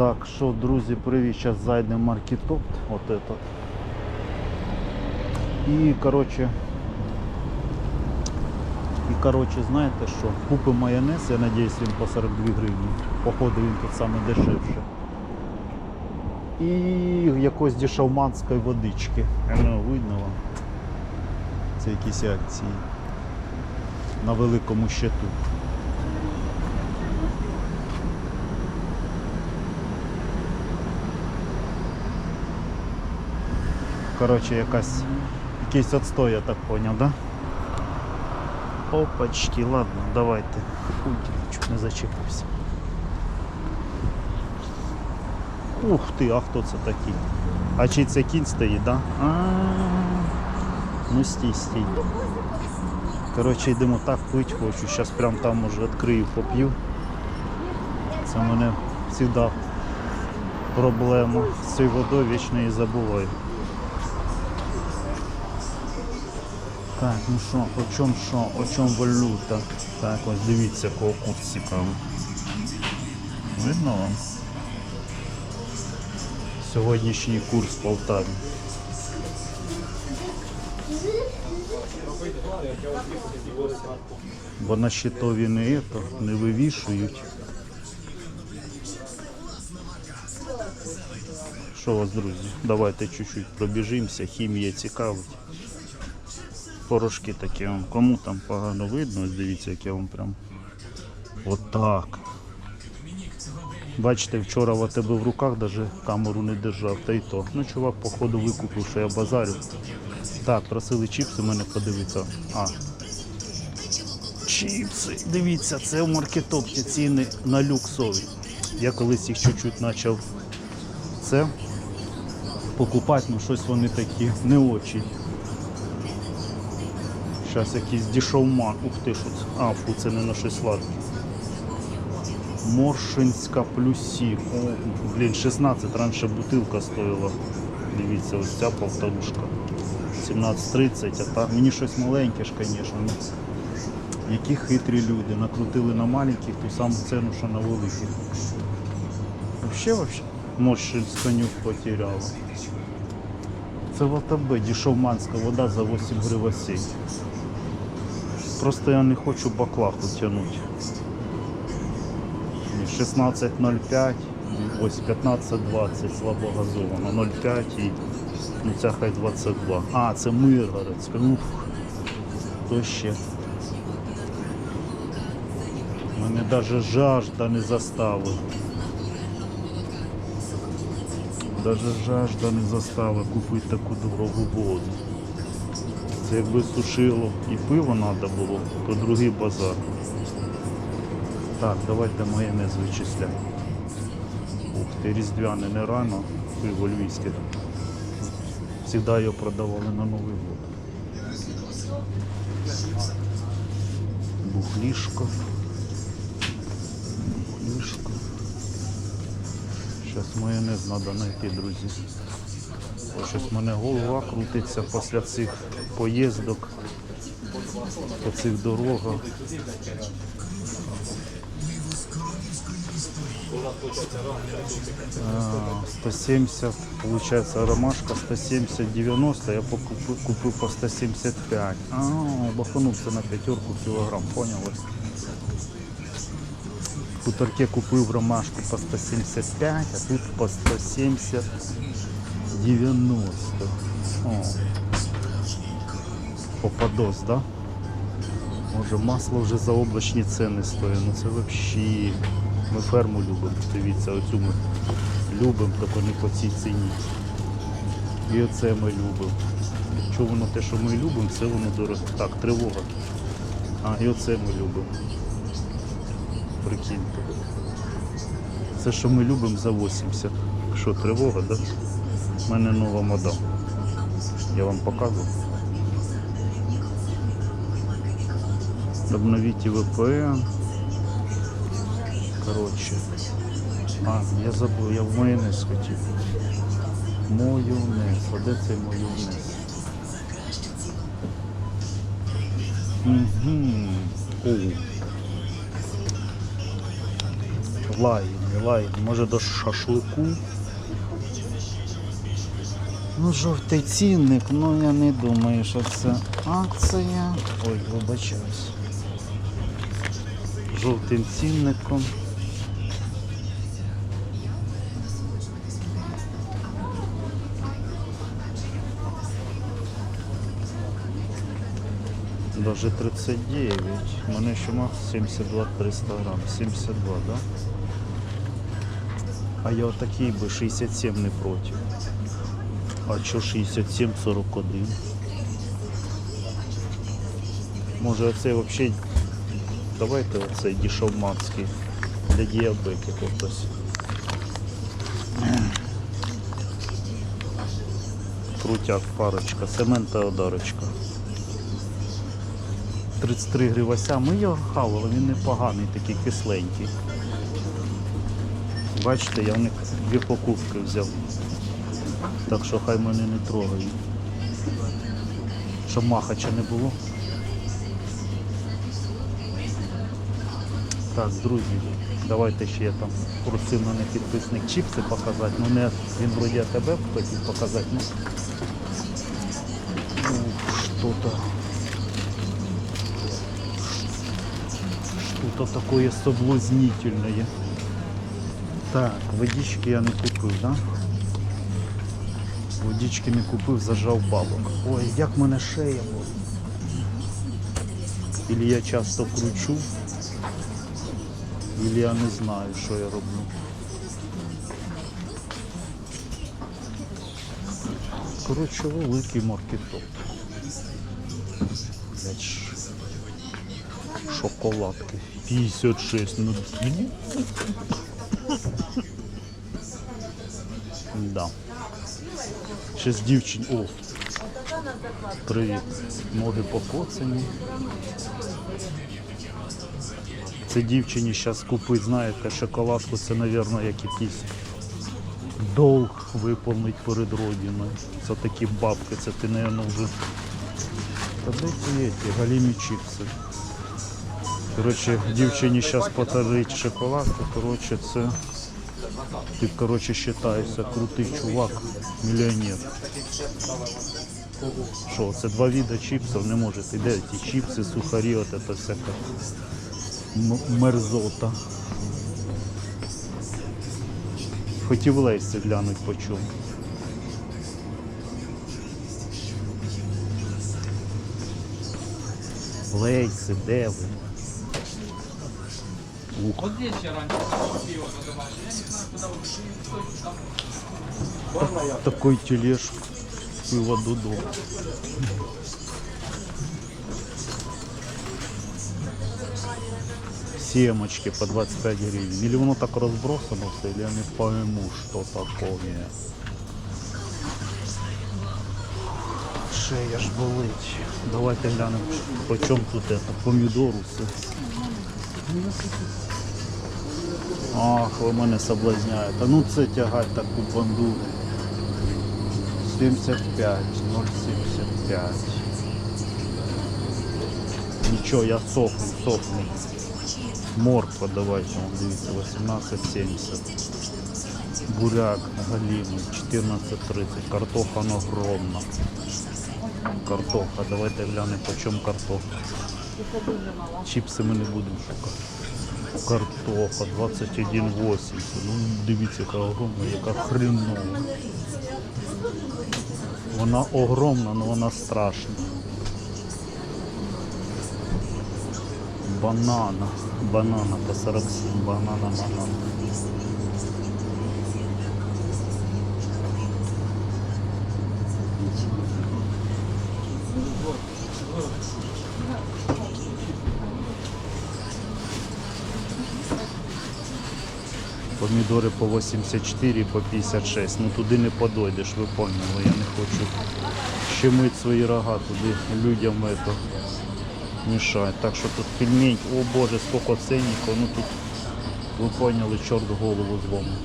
Так, що, друзі, привіт, зараз зайдемо в маркетопт, от этот. І, коротше, і, коротше, знаєте що, купимо майонез, я надіюсь, він по 42 гривні. Походу він тут саме дешевше. І якось дешевманської водички. Ну, видно вам. Це якісь акції на великому щиту. Коротше, якась якийсь отстой, я так поняв, да? Опачки, ладно, давайте. Фу, чуть не зачепився. Ух ти, а хто це такий? А чи це кінь стоїть, да? А, -а, -а. ну стій, стій. Коротше, йдемо так пить хочу. Зараз прям там уже відкрию, поп'ю. Це мене завжди проблема. З цією водою вічно її забуваю. Так, ну що, по чому що, по чому валюта? Так, ось дивіться, кого цікавий. Видно вам? Сьогоднішній курс в Полтаві. Бо на щитові не, ето, не вивішують. Що вас, друзі? Давайте чуть-чуть пробіжимося, хімія цікавить. Порошки такі, кому там погано видно, дивіться, як я вам прям отак. Бачите, вчора в тебе в руках даже камеру не держав, та й то. Ну, чувак, походу, викупив, що я базарю. Так, просили чіпси мене подивитися. А. Чіпси, дивіться, це в маркетопті ціни на люксові. Я колись їх чуть-чуть почав це покупати, ну щось вони такі не очі. Зараз якийсь дешевман. Ух ти, що це? А, фу, це не на щось сладке. Моршинська плюсі. О, блін, 16 раніше бутилка стоїла. Дивіться, ось ця полторушка. 17.30, а так мені щось маленьке ж, звісно. Ну, які хитрі люди. Накрутили на маленьких ту саму ціну, що на великих. Вообще, вообще, Моршинська нюх потеряла. Це в АТБ, дешевманська вода за 8 гривень. Просто я не хочу баклаху тягнути. 16.05, ось 15.20 слабогазовано, 0,5 і ну ця хай 22. А, це Миргородська. Ух, то ще. Мене навіть жажда не заставила. Даже жажда не заставила купити таку дорогу воду. Це якби сушило і пиво треба було, то другий базар. Так, давайте майонез вичисляємо. Ух ти, різдвяне не рано, пиво львівське. Всегда його продавали на Новий год. Бухлішко. Бухлішко. Зараз майонез треба знайти, друзі. Щось в мене голова крутиться після цих поїздок, по цих дорогах. А, 170, получается ромашка 170-90, я покупу- купив по 175. А, баханувся на п'ятерку кілограм, поняли? В хуторке купив ромашку по 175, а тут по 170 90. О. Попадос, да? Може масло вже за облачні ціни стоїть. Ну це взагалі. Ми ферму любимо. Дивіться, оцю ми любимо, тільки не по цій ціні. І оце ми любимо. Якщо воно те, що ми любимо, це воно дорого. Так, тривога. А, і оце ми любимо. Прикиньте. Це, що ми любимо за 80. Що, тривога, так? Да? У мене нова мода. Я вам показую. Обновіть VPN. Коротше. А, я забув, я в майонез хотів. Майонез. А де цей майонез? Угу. О. лагідні, лагідні. Може до шашлику. Ну, жовтий цінник, ну я не думаю, що це акція. Ой, вибачаюсь. Жовтим цінником. Даже 39. У мене ще мав 72 300 грам. 72, да? А я отакий би 67 не проти. А що 67, 41? Може оцей взагалі. Давайте оцей дешевманський для діабетиків хтось. Крутяк, парочка, Семен та Одарочка. 33 гривася. Ми його хавали, він непоганий, такий кисленький. Бачите, я в них дві покупки взяв. Так що хай мене не трогають. Щоб махача не було. Так, друзі, давайте ще я там просив мене підписник чіпси показати. Ну не він вроді АТБ хотів показати. Ну, ух, що-то. Что-то такое соблазнительное. Так, водички я не купив, да? Водички не купив, зажав балок. Ой, як мене шея болить. Ілі я часто кручу, ілі я не знаю, що я роблю. Коротше, великий ш- шоколадки. 56, ну. Да. Ще з дівчин. О. Привіт. Ноги покоцані. Це дівчині зараз купить, знаєте, шоколадку, це, мабуть, як якийсь долг виповнить перед родиною. Це такі бабки, це ти, мабуть, вже. Та де ці галімі чіпси? Коротше, дівчині зараз подарить шоколадку, коротше, це ти, коротше, вважаєшся крутий чувак, мільйонер. Що, це два вида чіпсів, не може. Ти де ті чіпси, сухарі, от це всяка мерзота. Хотів лейси глянуть по чому. Лейси, де ви? Ух. Вот здесь я раньше пиво задавали. Я не знаю, куда вы Такой тележ пиво додому. Семочки по 25 гривен. Или воно так разбросано все, или я не пойму, что такое. Шея ж болить. Давайте глянемо, по чому тут это, помідор усе. Ах, ви мене соблазняєте. Ну це тягать таку банду. 75, 0,75. Нічого, я сохну, сохну. Морква давайте, дивіться, 18,70. Буряк галімий, 14,30. Картоха ну, огромна. Картоха, давайте глянемо, по чому картоха. Чіпси ми не будемо шукати. Картоха 21,80. Ну дивіться, яка огромна, яка хренова. Вона огромна, але вона страшна. Банана. Банана по 47. Банана, банана. Помідори по 84, по 56. Ну туди не подойдеш, ви поняли. Я не хочу щемити свої рога туди людям это мішать. Так що тут пельмень, о боже, сколько ценников. Ну тут ви поняли, чорт голову зломив.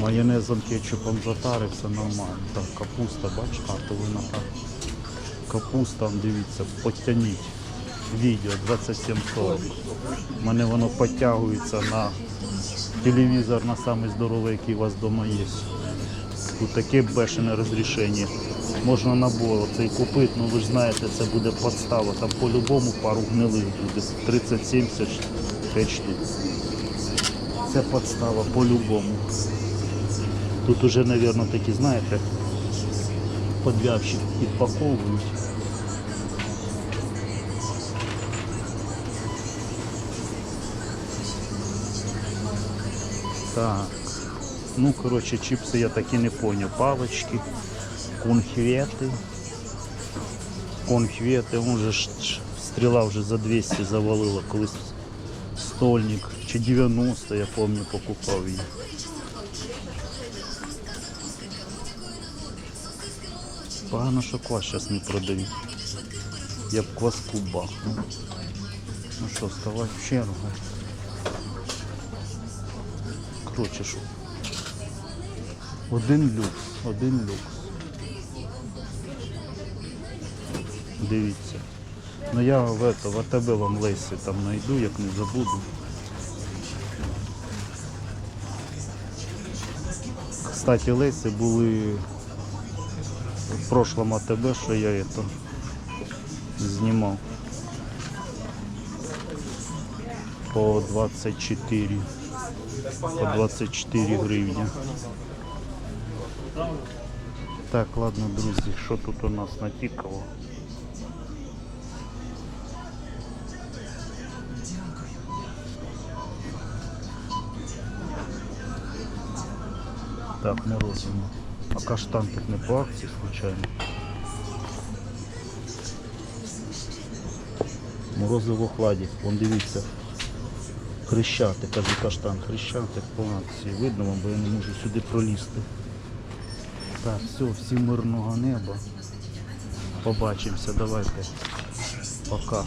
Майонезом, кетчупом затарився нормально. Так, капуста, бачите, а то вона так. Капуста, дивіться, потяніть. Відео 2740. У мене воно підтягується на телевізор на самий здоровий, який у вас вдома є. Тут таке бешене розрішення. Можна набор цей купити, ну ви ж знаєте, це буде подстава. Там по-любому пару гнилих буде. 30-70 5 штук. Це подстава по-любому. Тут уже, мабуть, такі, знаєте, подвявщик підпаковують. Так. Ну, короче, чипсы я так и не понял. Палочки, конфеты. Конфеты. Он же ж- ж- стріла вже за 200 завалила, колись стольник. Чи 90, я помню, покупав її. Погано, що квас зараз не продають. Я б кваску бахнув. Ну що, ставай в чергу. Що. Один люкс, один люкс. Дивіться. Ну я в это, в АТБ вам Лесі там знайду, як не забуду. Кстати, Лесі були в прошлом АТБ, що я это знімав. По 24 по 24 гривні. Так, ладно, друзі, що тут у нас натікало? Так, морозиво. А каштан тут не по акції, случайно. Морозиво в хладі. Вон дивіться. Хрещатик, каже каштан, хрещатик по акції. Видно вам, бо я не можу сюди пролізти. Так, все, всім мирного неба. Побачимося, давайте. Пока.